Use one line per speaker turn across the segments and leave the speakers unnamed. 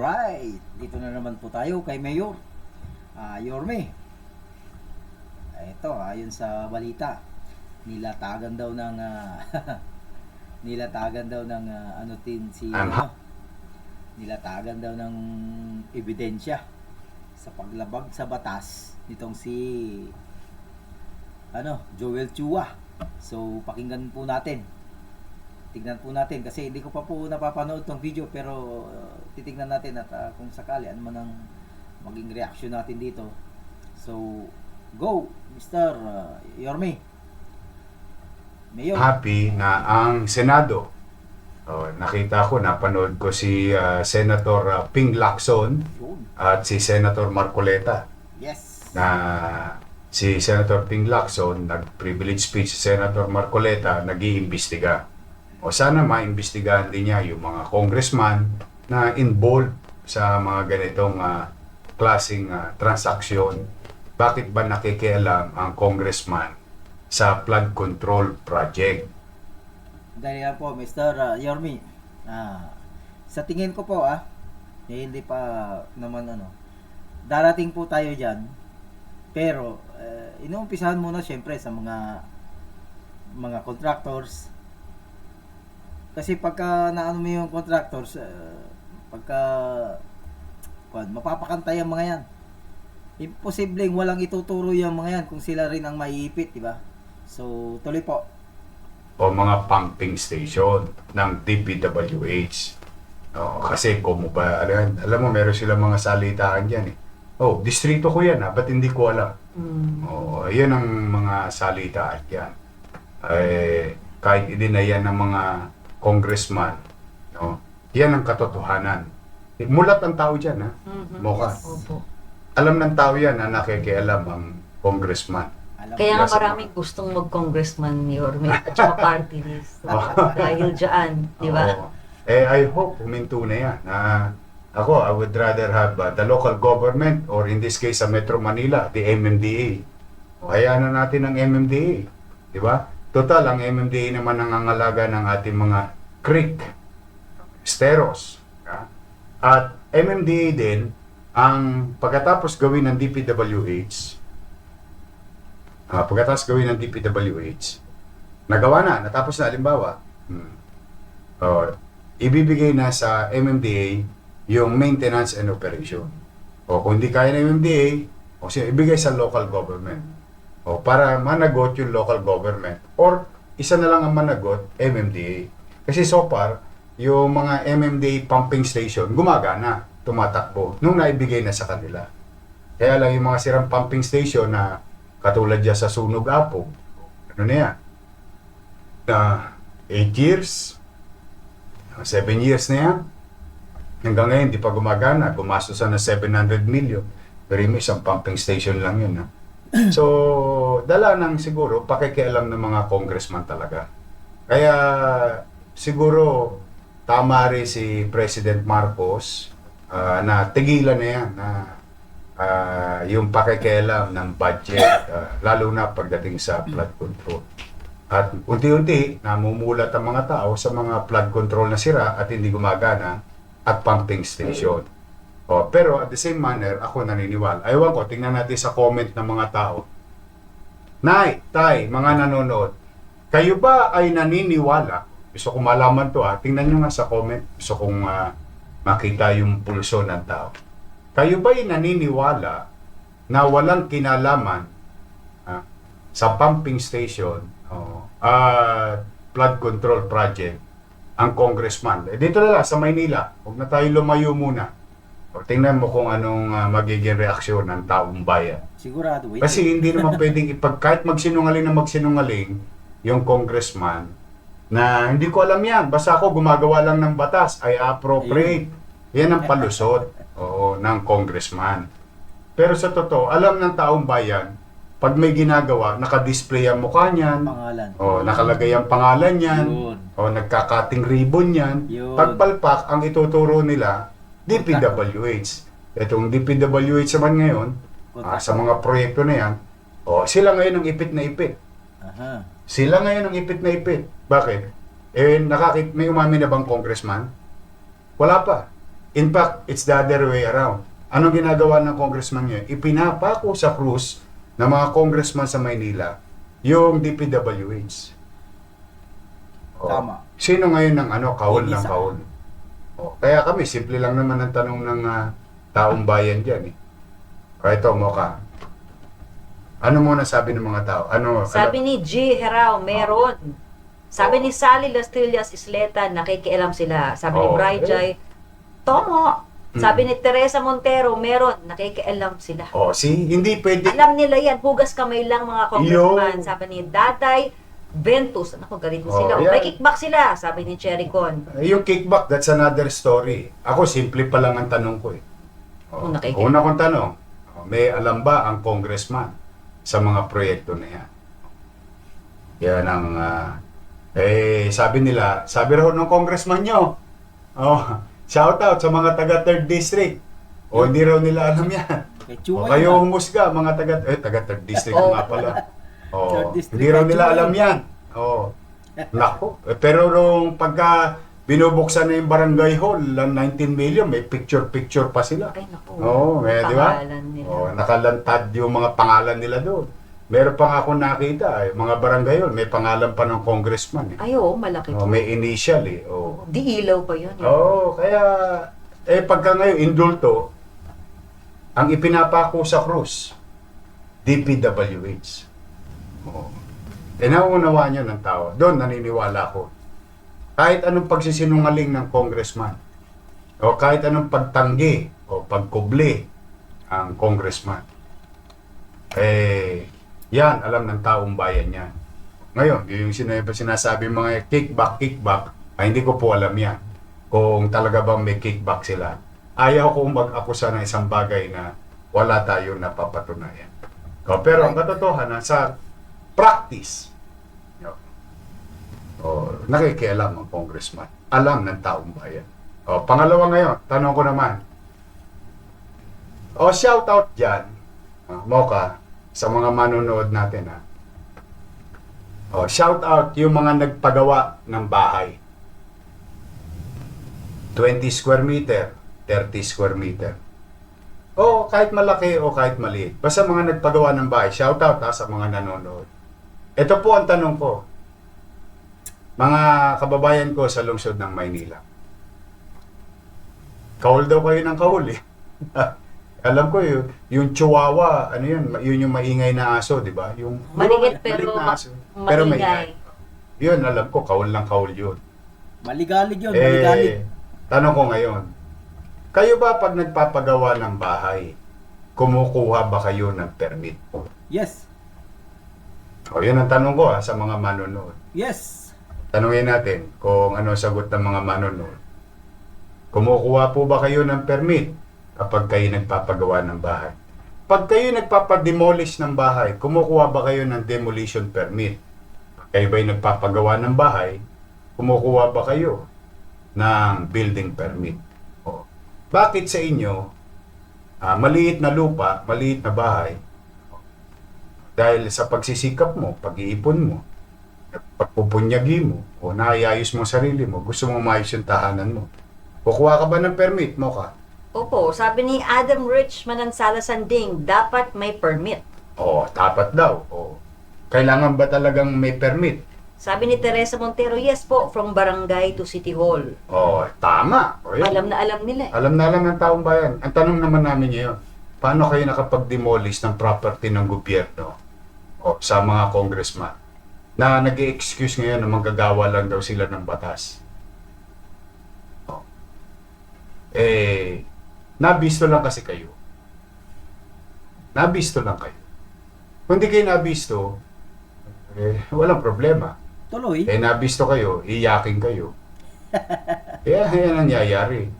Alright, dito na naman po tayo kay Mayor. Ah, Yorme. Ito, ayon sa balita, nilatagan daw ng ah, nilatagan daw ng ah, ano tin si
ano,
nilatagan daw ng ebidensya sa paglabag sa batas nitong si ano, Joel Chua. So, pakinggan po natin. Tignan po natin kasi hindi ko pa po napapanood tong video pero uh, titignan natin at uh, kung sakali ano man ang maging reaction natin dito. So, go, Mr. Uh, Yorme. Mayor.
happy na ang Senado. Oh, nakita ko, napanood ko si ah, Senator ah, Ping Lacson at si Senator Marcoleta
Yes.
na si Senator Ping Lacson nag-privilege speech si Senator Marcoleta nag-iimbestiga. O sana maimbestigahan din niya yung mga congressman na involved sa mga ganitong ah, klaseng ah, transaksyon. Bakit ba nakikialam ang congressman sa flood control project?
Dahil nga po, Mr. Uh, Yorme. Ah, sa tingin ko po ah, eh, hindi pa naman ano, darating po tayo dyan. Pero, uh, inuumpisahan muna syempre sa mga mga contractors. Kasi pagka naano mo yung contractors, uh, pagka kwan, mapapakantay ang mga yan. Imposibleng walang ituturo yung mga yan kung sila rin ang maiipit, di ba? So, tuloy po.
o mga pumping station ng DPWH. Oh, kasi kung mo ba, alam, alam mo, meron silang mga salitaan dyan eh. Oh, distrito ko yan ha, ba't hindi ko alam? Oh, yan ang mga salitaan dyan. Eh, kahit idinayan ng mga congressman, no? yan ang katotohanan. Eh, Mulat ang tao dyan ha, mukha.
Opo.
Alam ng tao yan na nakikialam ang congressman.
Alam
Kaya nga maraming gustong mag-congressman ni Orme at saka party list. Dahil dyan, di ba?
Oo. Eh, I hope huminto na yan. Na ako, I would rather have uh, the local government or in this case sa Metro Manila, the MMDA. Hayaan na natin ang MMDA. Di ba? Total, ang MMDA naman ang angalaga ng ating mga creek, steros. ha? At MMDA din, ang pagkatapos gawin ng DPWH, ah, pagkatapos gawin ng DPWH, nagawa na, natapos na, halimbawa, hmm, oh, ibibigay na sa MMDA yung maintenance and operation. O kung di kaya ng MMDA, o siya, ibigay sa local government. O para managot yung local government. Or isa na lang ang managot, MMDA. Kasi so far, yung mga MMDA pumping station, gumagana, tumatakbo, nung naibigay na sa kanila. Kaya lang yung mga sirang pumping station na katulad dyan sa Sunog Apo, ano na yan? Na 8 years, 7 years na yan. Hanggang ngayon, di pa gumagana. Gumastos na ng 700 million. Pero yung isang pumping station lang yun. Ha? So, dala ng siguro, pakikialam ng mga congressman talaga. Kaya, siguro, tama rin si President Marcos ah, na tigilan na yan na ah, yung pakikialam ng budget, ah, lalo na pagdating sa flood control. At unti-unti, namumulat ang mga tao sa mga flood control na sira at hindi gumagana at pumping station. O, pero at the same manner, ako naniniwala. Aywan ko, tingnan natin sa comment ng mga tao. Nay, tay, mga nanonood, kayo ba ay naniniwala? Gusto kong malaman to ha. Tingnan nyo nga sa comment. Gusto kong ah, makita yung pulso ng tao. Kayo ba ay naniniwala na walang kinalaman ah, sa pumping station oh, at flood control project ang congressman. Eh, dito na lang, sa Maynila. Huwag na tayo lumayo muna. O, tingnan mo kung anong ah, magiging reaksyon ng taong bayan.
Sigurado, wait.
Kasi hindi naman pwedeng ipag, kahit magsinungaling na magsinungaling, yung congressman, na hindi ko alam yan, basta ako gumagawa lang ng batas, ay appropriate. Yan ang palusot oo, ng congressman. Pero sa totoo, alam ng taong bayan, pag may ginagawa, nakadisplay ang mukha niyan,
pangalan.
o nakalagay ang pangalan niyan,
Yun.
o nagkakating ribbon yan,
Yun.
pagpalpak, ang ituturo nila, DPWH. Itong DPWH naman ngayon, ah, sa mga proyekto na yan, o sila ngayon ang ipit na ipit.
Aha.
Sila ngayon ang ipit na ipit. Bakit? Eh, nakakit, may umamin na bang congressman? Wala pa. In fact, it's the other way around. Anong ginagawa ng congressman ngayon? Ipinapako sa krus ng mga congressman sa Maynila yung DPWH. Oh.
Tama.
Sino ngayon ng ano,
Hindi
ng kahol? Oh. Kaya kami, simple lang naman ang tanong ng ah, taong bayan dyan eh. O ito, Moka. Ano muna sabi ng mga tao? Ano?
Sabi ni G. Herao, meron. Sabi ni Sally Lastillas Isleta, nakikialam sila. Sabi ni
Oh,
Bri
eh.
Jai, Tomo.
Mm.
Sabi ni Teresa Montero, meron. Nakikialam sila.
Oh, si hindi pwede.
Alam nila yan, hugas kamay lang mga congressman.
Yo.
Sabi ni Daday Ventus, ano galing
Oh,
sila. Oh,
yan.
may kickback sila, sabi ni Cherry Con.
Eh, Yung kickback, that's another story. Ako, simple pa lang ang tanong ko eh.
Oh, nakikinig.
Una kong tanong, oh, may alam ba ang congressman sa mga proyekto na yan? Yan ang, ah, eh, sabi nila, sabi raw ng congressman nyo, oh, shout out sa mga taga 3rd district. O hindi raw nila alam yan. O, kayo humusga, mga taga, eh, taga 3rd district
Oh.
nga pala. Oh,
Third district
hindi raw nila alam yan. Oh. Nako. Eh, Pero nung pagka binubuksan na yung barangay hall, ng 19 million, may picture-picture pa sila.
Ay, naku.
Oo, eh, di ba?
Pangalan nila.
Oh, nakalantad yung mga pangalan nila doon. Meron pa nga ako nakita, eh, mga barangay hall, may pangalan pa ng congressman. Eh.
Ay, oo, malaki.
Oh, may initial eh. Oh.
Di ilaw pa yun. eh.
Oo, kaya eh pagka ngayon indulto, ang ipinapako sa krus, DPWH. Oo. Eh nauunawaan nyo ng tao. Doon naniniwala ko. Kahit anong pagsisinungaling ng congressman, o kahit anong pagtanggi o pagkubli ang congressman, eh, yan, alam ng taong bayan yan. Ngayon, yung sinasabi mga kickback, kickback, ay hindi ko po alam yan. Kung talaga bang may kickback sila. Ayaw kong mag-akusa ng isang bagay na wala tayong napapatunayan. O, pero ang katotohanan, sa practice, no, o, nakikialam ang congressman. Alam ng taong bayan. O, pangalawa ngayon, tanong ko naman. O, shout out dyan, ah, Mocha, sa mga manonood natin ha. O, shout out yung mga nagpagawa ng bahay. 20 square meter, 30 square meter. O kahit malaki o kahit maliit. Basta mga nagpagawa ng bahay, shout out ha, sa mga nanonood. Ito po ang tanong ko. Mga kababayan ko sa lungsod ng Maynila. Kahul daw kayo ng kahul eh. Alam ko yung, yung chihuahua, ano yun, yun yung maingay na aso, di ba? Yung
Maliit
maliit
pero
na
ma-
aso. Pero
maingay.
Yun, alam ko, kahul lang kahul yun.
Maligalig yun, maligalig.
Eh, tanong ko ngayon, kayo ba pag nagpapagawa ng bahay, kumukuha ba kayo ng permit?
Yes.
O yun ang tanong ko ha, sa mga manonood.
Yes.
Tanungin natin kung ano sagot ng mga manonood. Kumukuha po ba kayo ng permit kapag kayo nagpapagawa ng bahay? Pag kayo nagpapademolish ng bahay, kumukuha ba kayo ng demolition permit? Kayo ba'y nagpapagawa ng bahay, kumukuha ba kayo ng building permit? O, bakit sa inyo, ah, maliit na lupa, maliit na bahay, dahil sa pagsisikap mo, pag-iipon mo, pagpupunyagi mo, o naayayos mo sarili mo, gusto mo maayos yung tahanan mo. Kukuha ka ba ng permit mo ka?
Opo, sabi ni Adam Rich Manansala Sanding, dapat may permit.
O, tapat daw. O, kailangan ba talagang may permit?
Sabi ni Teresa Montero, yes po, from barangay to city hall.
O, tama. O.
Alam na alam nila. eh.
Alam na alam ng taong bayan. Ang tanong naman namin ngayon, paano kayo nakapag-demolish ng property ng gobyerno o sa mga congressman na nag excuse ngayon na manggagawa lang daw sila ng batas? O. Eh, nabisto lang kasi kayo. Nabisto lang kayo. Kung di kayo nabisto, eh, walang problema.
Tuloy.
Eh, nabisto kayo, iyakin kayo. Kaya yan ang nangyayari.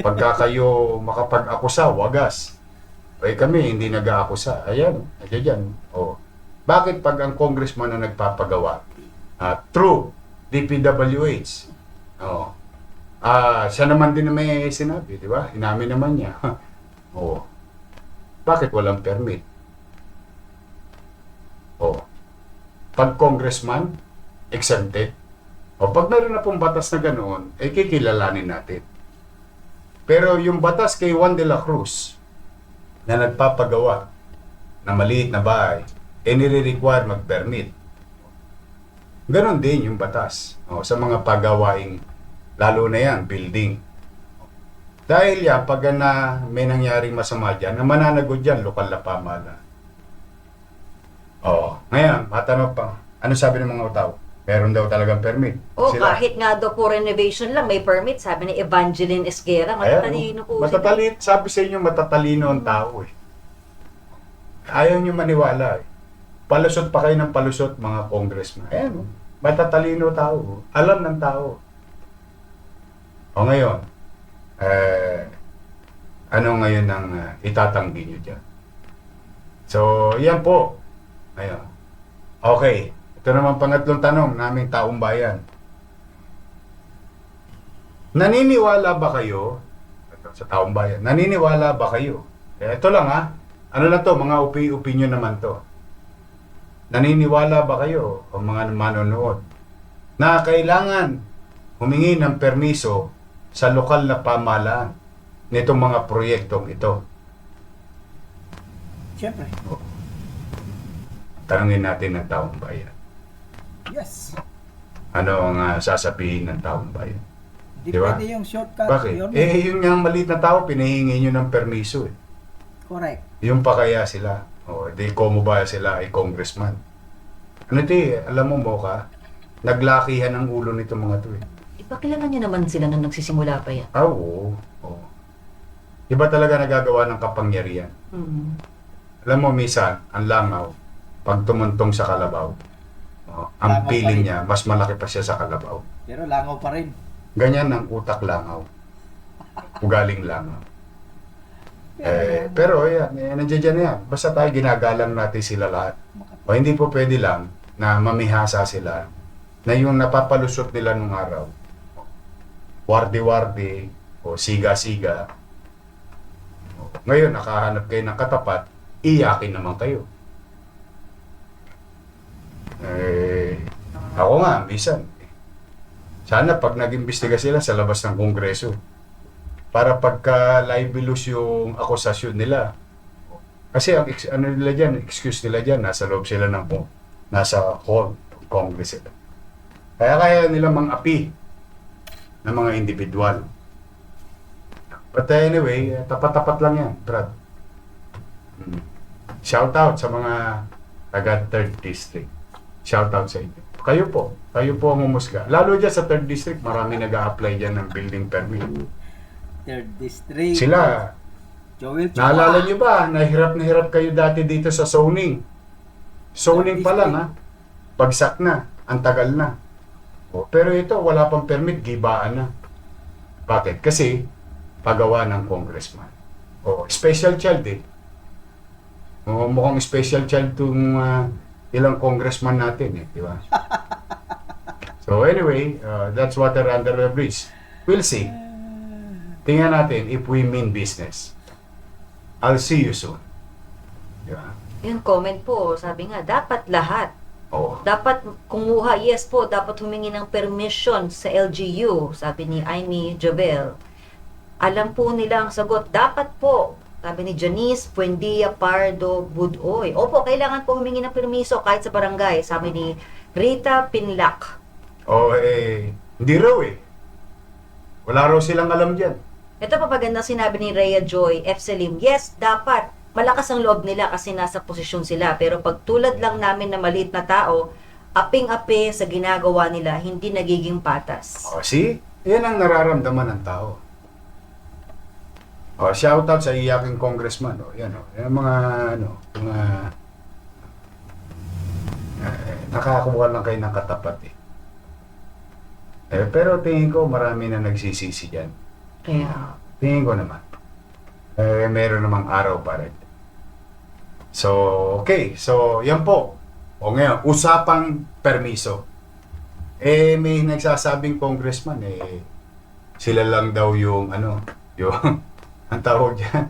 Pagka kayo makapag-akusa, wagas. Eh kami, hindi nag-aakusa. Ayan, ayan dyan. O. Bakit pag ang congressman na nagpapagawa, ah, true, DPWH, o, ah, siya naman din na may sinabi, di ba? Inamin naman niya. o. Bakit walang permit? O. Pag congressman, exempted. O pag meron na pong batas na ganoon, eh kikilalanin natin. Pero yung batas kay Juan de la Cruz na nagpapagawa na maliit na bahay, eh nire-require mag-permit. Ganon din yung batas o, sa mga pagawaing, lalo na yan, building. Dahil yan, pag na may nangyaring masama dyan, na mananagot dyan, lokal na pamahalaan. Oo. Ngayon, matanong pa, ano sabi ng mga tao? Meron daw talagang permit.
O kahit nga daw po renovation lang, may permit. Sabi ni Evangeline Esguera, matatalino po. sila.
Matatalino, sabi sa inyo, matatalino ang tao eh. Ayaw nyo maniwala eh. Palusot pa kayo ng palusot, mga congressman. Ayan, oh. matatalino tao. Alam ng tao. O ngayon, eh, ano ngayon ang uh, itatanggi nyo dyan? So, yan po. Ngayon. Okay. Ito naman pangatlong tanong naming taong bayan. Naniniwala ba kayo, sa taong bayan, naniniwala ba kayo? Eh, ito lang ha, ano na to, mga opi opinion naman to. Naniniwala ba kayo, o mga manonood, na kailangan humingi ng permiso sa lokal na pamahalaan nitong mga proyektong ito?
Siyempre.
Tanungin natin ng taong bayan.
Yes.
Ano ang ah, sasabihin ng taong bayan?
Di
Di ba?
pwede yung shortcut.
Bakit?
Yorme.
Eh, yung nga maliit na tao, pinahingi nyo ng permiso eh.
Correct.
Yung pa kaya sila, o di komo ba sila ay congressman. Ano ti, alam mo mo ka, naglakihan ang ulo nito mga to eh.
Iba kilala niyo naman sila nung nagsisimula pa yan.
Ah, oo. oo. Iba talaga nagagawa ng kapangyarihan.
Hmm.
Alam mo, minsan, ang langaw, pag tumuntong sa kalabaw, oh, ang
Langaw pa rin.
niya, mas malaki pa siya sa kalabaw.
Pero langaw pa rin.
Ganyan ang utak langaw. Ugaling langaw. Eh, pero yan, eh, nandiyan dyan yan. Basta tayo ginagalang natin sila lahat. O hindi po pwede lang na mamihasa sila na yung napapalusot nila nung araw. Wardi-wardi o siga-siga. Ngayon, nakahanap kayo ng katapat, iyakin naman kayo. Eh, ako nga, minsan, sana pag nag-imbestiga sila sa labas ng kongreso, para pagka libelous yung akusasyon nila. Kasi ang ano nila diyan, excuse nila diyan, nasa loob sila ng nasa hall Congress sila. Kaya kaya nila mang-api ng mga individual. But anyway, tapat-tapat lang yan, Brad. Mm. Shout out sa mga taga 3rd District. Shout out sa inyo. Kayo po, kayo po ang umusga. Lalo dyan sa 3rd District, marami nag apply dyan ng building permit.
Third district.
Sila,
Joel Chua.
naalala nyo ba, nahirap na hirap kayo dati dito sa zoning. Zoning pa lang ha. Bagsak na, ang tagal na. O, pero ito, wala pang permit, gibaan na. Bakit? Kasi, pagawa ng congressman. O, special child eh. O, mukhang special child itong ah, ilang congressman natin eh, di ba? so anyway, uh, that's water under the bridge. We'll see. Tingnan natin if we mean business. I'll see you soon. Di ba?
Yun, comment po. Sabi nga, dapat lahat.
Oo.
Dapat kumuha, yes po, dapat humingi ng permission sa LGU, sabi ni Amy Jobel. Alam po nila ang sagot, dapat po, sabi ni Janice Buendia Pardo Budoy. Opo, kailangan po humingi ng permiso kahit sa barangay, sabi ni Rita Pinlac.
O eh, hindi raw eh. Wala raw silang alam dyan.
Ito pa paganda sinabi ni Rhea Joy F. Selim, yes, dapat. Malakas ang loob nila kasi nasa posisyon sila. Pero pag tulad lang namin na maliit na tao, aping-api sa ginagawa nila, hindi nagiging patas.
O see, yan ang nararamdaman ng tao. O, shout out sa iyaking congressman. O, yan o. Yan mga, ano, mga, eh, nakakuha lang kayo ng katapat eh. Eh, pero tingin ko marami na nagsisisi dyan.
Kaya,
Tingin ko naman. Eh, meron namang araw pa rin. So, okay. So, yan po. O ngayon, usapang permiso. Eh, may nagsasabing congressman, eh, sila lang daw yung, ano, yung, ang tawag dyan,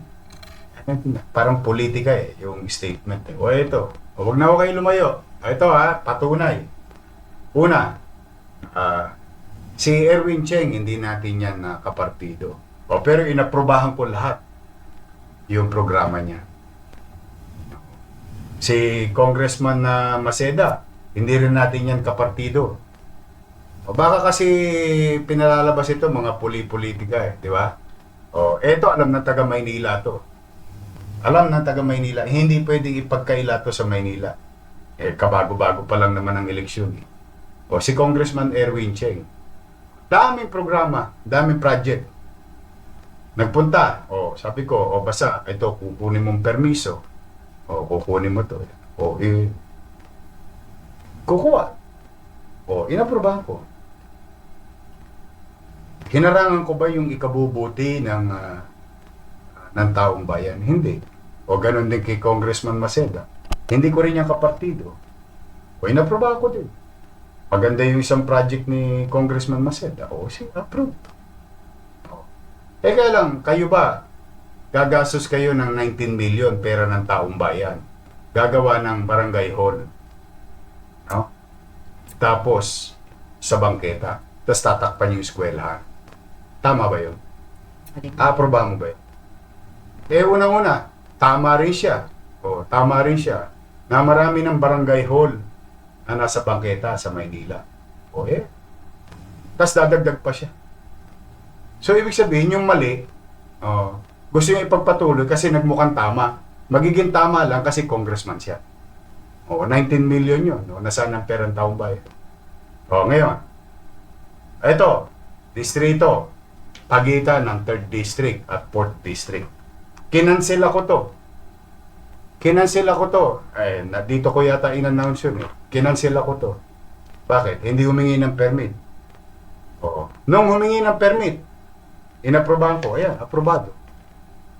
parang politika eh, yung statement. Eh. O ito, huwag na ako kayo lumayo. Ito ha, patunay. Una, ah, si Erwin Cheng, hindi natin yan na kapartido. O, pero inaprobahan ko lahat yung programa niya. Si Congressman na Maceda, hindi rin natin yan kapartido. O baka kasi pinalalabas ito mga puli-politika eh, di ba? O, eto alam ng taga Maynila to. Alam ng taga Maynila, hindi pwedeng ipagkaila to sa Maynila. Eh, kabago-bago pa lang naman ang eleksyon. eh. O, si Congressman Erwin Cheng. Daming programa, daming project. Nagpunta, o sabi ko, o basta, ito, kukunin mong permiso. O, kukunin mo to. O, eh, kukuha. O, inaprobahan ko. Hinarangan ko ba yung ikabubuti ng ah, ng taong bayan? Hindi. O ganun din kay Congressman Maceda. Hindi ko rin yung kapartido. O inaprobahan ko din. Maganda yung isang project ni Congressman Maceda. O, si approve. O. Eh lang, kayo ba, gagastos kayo ng 19 million pera ng taong bayan. Gagawa ng barangay hall. No? Tapos, sa bangketa. Tapos tatakpan yung eskwelahan. Tama ba yun? Aprobahan mo ba yun? Eh, unang-una, tama rin siya. O, tama rin siya na marami ng barangay hall na nasa bangketa sa Maynila. O, eh. Tapos dadagdag pa siya. So, ibig sabihin, yung mali, oh, gusto niya ipagpatuloy kasi nagmukhang tama. Magiging tama lang kasi congressman siya. O, 19 million yun. O, nasaan ang perang taong bayan? O, ngayon. Ito, distrito, pagitan ng 3rd District at 4th District. Kinansel ako to. Kinansel ako to. Eh, dito ko yata in-announce yun eh. Kinansel ako to. Bakit? Hindi humingi ng permit. Oo. Nung humingi ng permit, inaprobahan ko. Ayan, aprobado.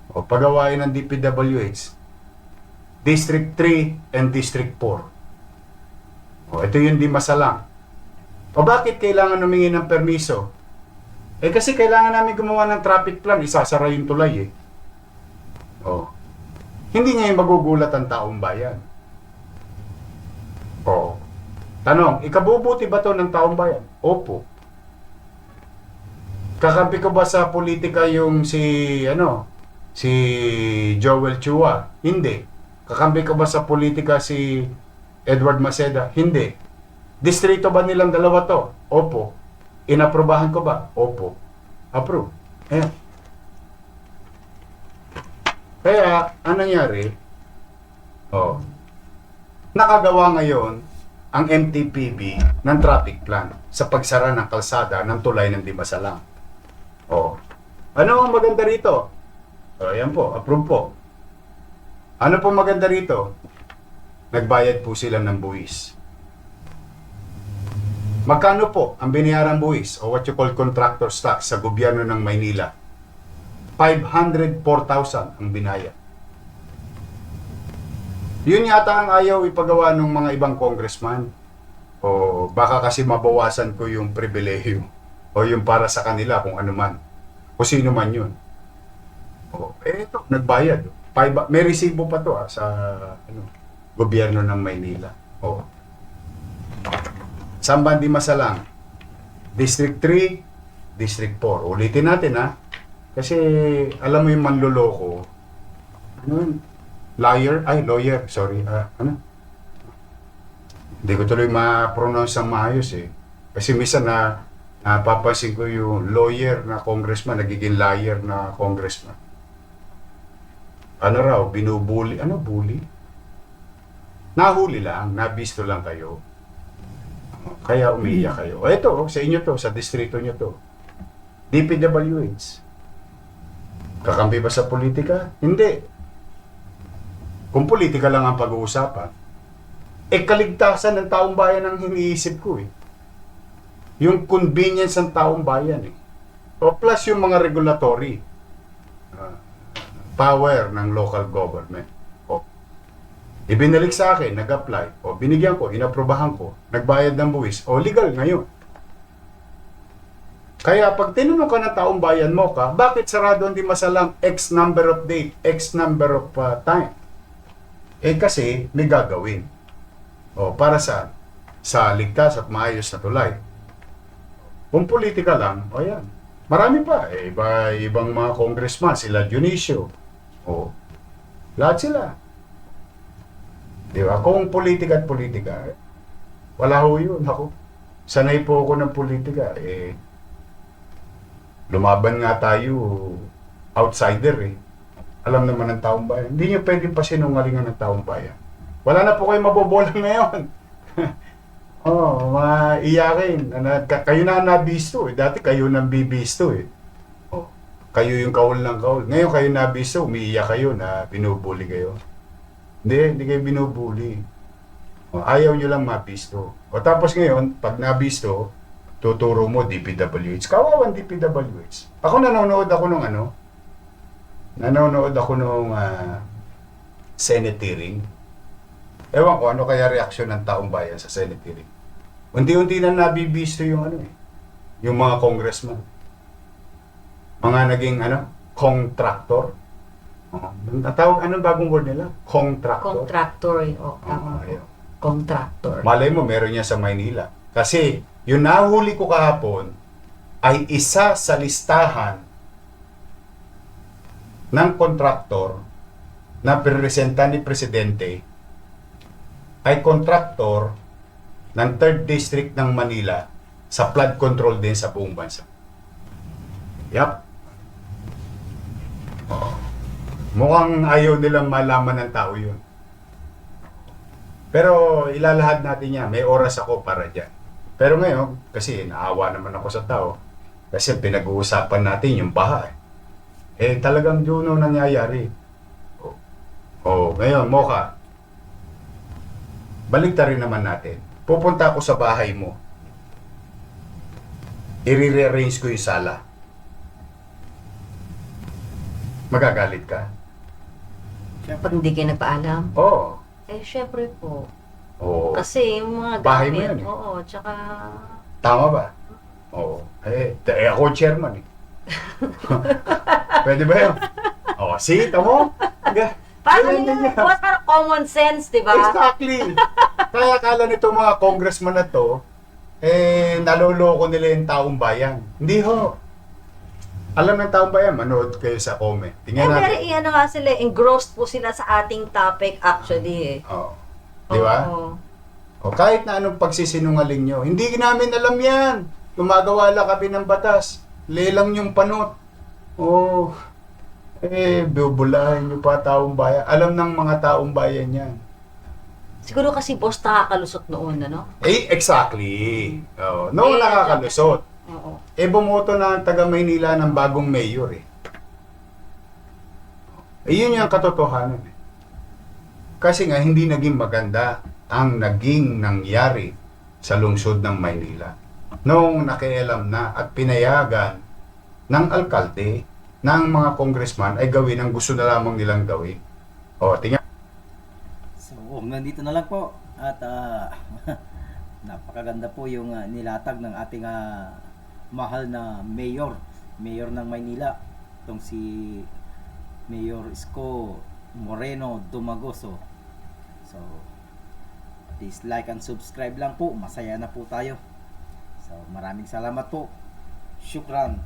O, pagawain ng DPWH. District 3 and District 4. O, ito yung di masalang. O bakit kailangan humingi ng permiso? Eh kasi kailangan namin gumawa ng traffic plan, isasara yung tulay eh. Oh. Hindi ngayon magugulat ang taong bayan. Tanong, ikabubuti ba to ng taong bayan? Opo. Kakampi ko ba sa politika yung si, ano, si Joel Chua? Hindi. Kakampi ko ba sa politika si Edward Maceda? Hindi. Distrito ba nilang dalawa to? Opo. Inaprobahan ko ba? Opo. Approve. Ayan. Kaya, ano nangyari? Oh. Nakagawa ngayon ang MTPB ng traffic plan sa pagsara ng kalsada ng tulay ng Dimasalang. Oh. Ano ang maganda rito? Oh, ayan po, approve po. Ano po maganda rito? Nagbayad po sila ng buwis. Magkano po ang biniyarang buwis o what you call contractor's tax sa gobyerno ng Maynila? 504,000 ang binayad. Yun yata ang ayaw ipagawa ng mga ibang congressman. O baka kasi mabawasan ko yung pribilehiyo o yung para sa kanila kung ano man. O sino man yun. O, eh ito, nagbayad. Five, may resibo pa to ah, sa ano, gobyerno ng Maynila. O, Samban di Masalang. District 3, District 4. Ulitin natin ha. Kasi alam mo yung manloloko. Ano? Liar? Ay, lawyer. Sorry. ah, ano? Hindi ko tuloy ma-pronounce ang maayos eh. Kasi minsan na napapansin ko yung lawyer na congressman, nagiging liar na congressman. Ano raw, binubuli. Ano bully? Nahuli lang, nabisto lang kayo. Kaya umiiyak kayo. Ito, oh, sa inyo to, sa distrito nyo to. DPWH. Kakampi ba sa politika? Hindi. Kung politika lang ang pag-uusapan, eh kaligtasan ng taong bayan ang iniisip ko eh. Yung convenience ng taong bayan eh. O plus yung mga regulatory ah, power ng local government. O, ibinalik sa akin, nag-apply, o binigyan ko, inaprobahan ko, nagbayad ng buwis, o legal ngayon. Kaya pag tinanong ka ng taong bayan mo ka, bakit sarado hindi masalang X number of date, X number of uh, time? Eh kasi may gagawin. O para saan? Sa ligtas at maayos na tulay. Kung politika lang, o yan. Marami pa. Eh, iba, ibang mga congressman, sila Dionisio. O, lahat sila. Di ba? Kung politika at politika, eh, wala ho yun. Ako, sanay po ako ng politika. Eh, lumaban nga tayo, outsider eh. Alam naman ng taong bayan. Hindi nyo pwedeng pasinungalingan ng taong bayan. Wala na po kayo mabobolang ngayon. oh, mga iyakin. Ano, ka- kayo na nabisto eh. Dati kayo nang bibisto eh. Oh, kayo yung kaul ng kaul. Ngayon kayo nabisto, umiiyak kayo na binubuli kayo. Hindi, hindi kayo binubuli. O, ayaw nyo lang mabisto. O tapos ngayon, pag nabisto, tuturo mo DPWH. Kawawan DPWH. Ako nanonood ako nung ano, nanonood ako nung ah, Senate hearing. Ewan ko ano kaya reaksyon ng taong bayan sa Senate hearing. Unti-unti na nabibisto yung ano eh, yung mga congressman. Mga naging ano, contractor. Oh, tawag, anong bagong word nila? Contractor.
Contractor. O, tama
Oh,
po. Contractor.
Malay mo, meron niya sa Maynila. Kasi, yung nahuli ko kahapon ay isa sa listahan ng kontraktor na presenta ni Presidente ay kontraktor ng 3rd District ng Manila sa flood control din sa buong bansa. Oo. Mukhang ayaw nilang malaman ng tao yun. Pero ilalahad natin yan. May oras ako para dyan. Pero ngayon, kasi naawa naman ako sa tao. Kasi pinag-uusapan natin yung baha. Eh, eh talagang ang nangyayari. Oh, oh ngayon, Mocha. Balik rin naman natin. Pupunta ako sa bahay mo. I-rearrange ko yung sala. Magagalit ka?
Pag hindi kayo nagpaalam.
Oo.
Eh, syempre po.
Oo.
Kasi yung mga
Bahay mo
gamit,
yan eh.
oo, tsaka
Tama ba? Oo. Eh, t- eh ako chairman eh. Pwede ba yun? Oo, see, tamo? Ga-
Parang
Ganyan,
yun,
ganyan.
boss, parang common sense, di ba?
Exactly. Kaya akala nito mga congressman na to, eh, naloloko nila yung taong bayan. Hindi ho. Alam ng taong bayan, manood kayo sa comment.
Eh,
Tingnan
very,
natin.
ano nga sila, engrossed po sila sa ating topic actually eh.
Oo. Di ba?
Oo.
O kahit na anong pagsisinungaling nyo, hindi namin alam yan. Gumagawa lang kami ng batas. Lelang yung panot. Oh, eh, bubulahin nyo pa taong bayan. Alam ng mga taong bayan yan.
Siguro kasi boss nakakalusot noon, ano?
Eh, exactly. Oh, no,
Eh,
nakakalusot.
Oo.
Eh, bumoto na ang taga Maynila ng bagong mayor eh. Eh, yun yung katotohanan eh. Kasi nga, hindi naging maganda ang naging nangyari sa lungsod ng Maynila. Noong nakialam na at pinayagan ng alkalde ng mga congressman ay gawin ang gusto na lamang nilang gawin. O, tingnan.
So, nandito na lang po. At ah, napakaganda po yung ah, nilatag ng ating ah, mahal na mayor. Mayor ng Maynila. Itong si Mayor Isko Moreno Dumagoso. So, please like and subscribe lang po. Masaya na po tayo. So, maraming salamat po. Shukran.